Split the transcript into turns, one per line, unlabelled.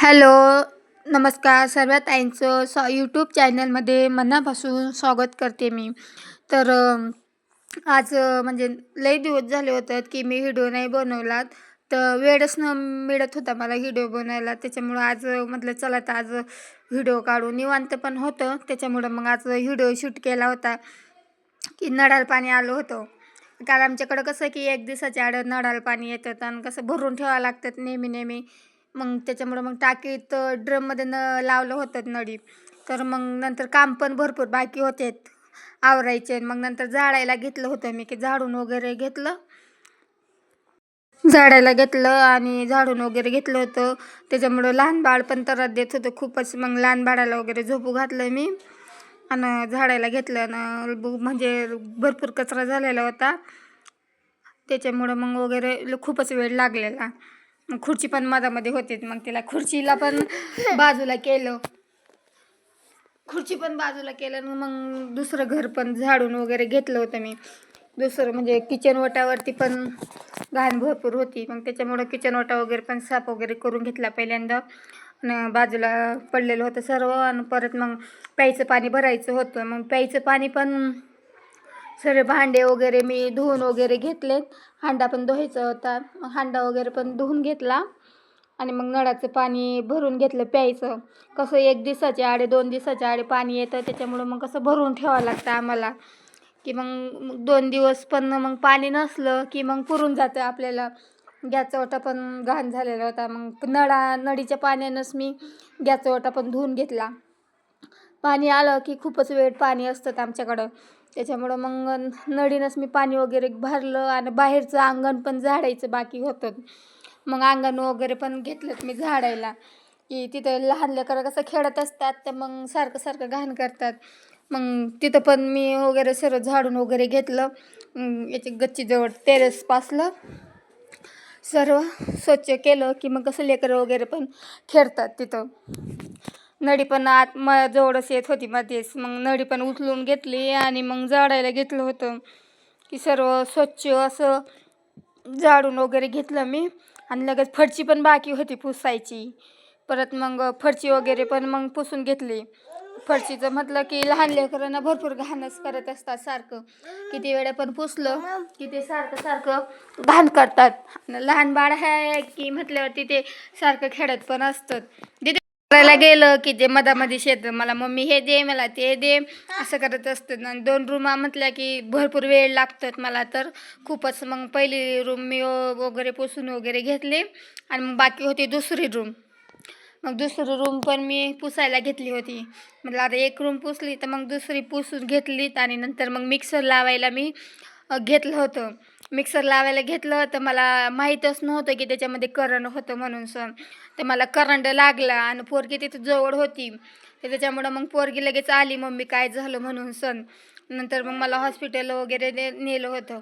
Hello नमस्कार. सर्व ताईंचं स यूट्यूब चॅनलमध्ये मनापासून स्वागत करते मी. तर आज म्हणजे लई दिवस झाले होतात की मी व्हिडिओ नाही बनवला तर वेळच न मिळत होता मला व्हिडिओ बनवायला. त्याच्यामुळं आज म्हटलं चला तर आज व्हिडिओ काढू. निवांत पण होतं. त्याच्यामुळं मग आज व्हिडिओ शूट केला होता की नळाला पाणी आलं होतं. कारण आमच्याकडं कसं की एक दिवसाच्या आड नळाला पाणी येतात आणि कसं भरून ठेवावं लागतात नेहमी नेहमी. मग त्याच्यामुळं मग टाकीत ड्रममध्ये न लावलं होतं नळी. तर मग नंतर काम पण भरपूर बाकी होते. आवरायचे. मग नंतर झाडायला घेतलं होतं मी की झाडून वगैरे घेतलं. झाडायला घेतलं आणि झाडून वगैरे घेतलं होतं. त्याच्यामुळं लहान बाळ पण त्रास देत होतं खूपच. मग लहान बाळाला वगैरे झोपू घातलं मी आणि झाडायला घेतलं आणि म्हणजे भरपूर कचरा झालेला होता. त्याच्यामुळं मग वगैरे ल- खूपच वेळ लागलेला. खुर्ची पण मधामध्ये होतीच मग तिला खुर्चीला पण बाजूला केलं. खुर्ची पण बाजूला केलं मग दुसरं घर पण झाडून वगैरे घेतलं होतं मी. दुसरं म्हणजे किचन ओटावरती पण घाण भरपूर होती. मग त्याच्यामुळं किचन ओटा वगैरे पण साफ वगैरे करून घेतला पहिल्यांदा. आणि बाजूला पडलेलं होतं सर्व आणि परत मग प्यायचं पाणी भरायचं होतं. मग प्यायचं पाणी पण सगळे भांडे वगैरे मी धुवून वगैरे घेतलेत. हांडा पण धुवायचा होता. हांडा वगैरे पण धुवून घेतला. आणि मग नळाचं पाणी भरून घेतलं प्यायचं. कसं एक दिवसाच्या आडे दोन दिवसाच्या आडे पाणी येतं. त्याच्यामुळं मग कसं भरून ठेवावं लागतं आम्हाला. की मग मग दोन दिवस पण मग पाणी नसलं की मग पुरून जातं आपल्याला. गॅसचा ओटा पण घाण झालेला होता. मग नळा नळीच्या पाण्यानंच मी गॅसचा ओटा पण धुवून घेतला. पाणी आलं की खूपच वेळ पाणी असतं आमच्याकडं. त्याच्यामुळं मग नळीनंच मी पाणी वगैरे भरलं आणि बाहेरचं अंगण पण झाडायचं बाकी होतं. मग अंगण वगैरे पण घेतलं मी झाडायला. की तिथं लहान लेकरं कसं खेळत असतात तर मग सारखं सारखं घाण करतात. मग तिथं पण मी वगैरे सर्व झाडून वगैरे घेतलं. याची याच्या गच्चीजवळ टेरेस पासलं. सर्व स्वच्छ केलं की मग कसं लेकरं वगैरे पण खेळतात तिथं. नळी पण आत म जवळच येत होती मध्येच. मग नळी पण उचलून घेतली आणि मग जाडायला घेतलं होतं. की सर्व स्वच्छ असं झाडून वगैरे घेतलं मी. आणि लगेच फरची पण बाकी होती पुसायची. परत मग फरची वगैरे पण मग पुसून घेतली. फरशीचं म्हटलं की लहान लेकरांना भरपूर घाणच करत असतात सारखं. किती वेळा पण पुसलं की ते सारखं सारखं घाण करतात. आणि लहान बाळ आहे की म्हटल्यावरती ते सारखं खेळत पण असतात. करायला गेलं की ते मधामध्ये शेत मला मम्मी हे दे मला ते दे असं करत असतं आणि दोन रूमा म्हटल्या की भरपूर वेळ लागतात मला तर. खूपच मग पहिली रूम मी वगैरे पुसून वगैरे घेतली आणि मग बाकी होती दुसरी रूम मग दुसरी रूम पण मी पुसायला घेतली होती. म्हटलं आता एक रूम पुसली तर मग दुसरी पुसून घेतलीत आणि नंतर मग मिक्सर लावायला मी घेतलं होतं. मिक्सर लावायला घेतलं तर मला माहीतच नव्हतं की त्याच्यामध्ये करंट होतं म्हणून सण तर मला करंट लागला आणि पोरगी तिथं जवळ होती. तर त्याच्यामुळं मग पोरगी लगेच आली. मम्मी काय झालं म्हणून सण नंतर मग मला हॉस्पिटल वगैरे ने नेलं होतं.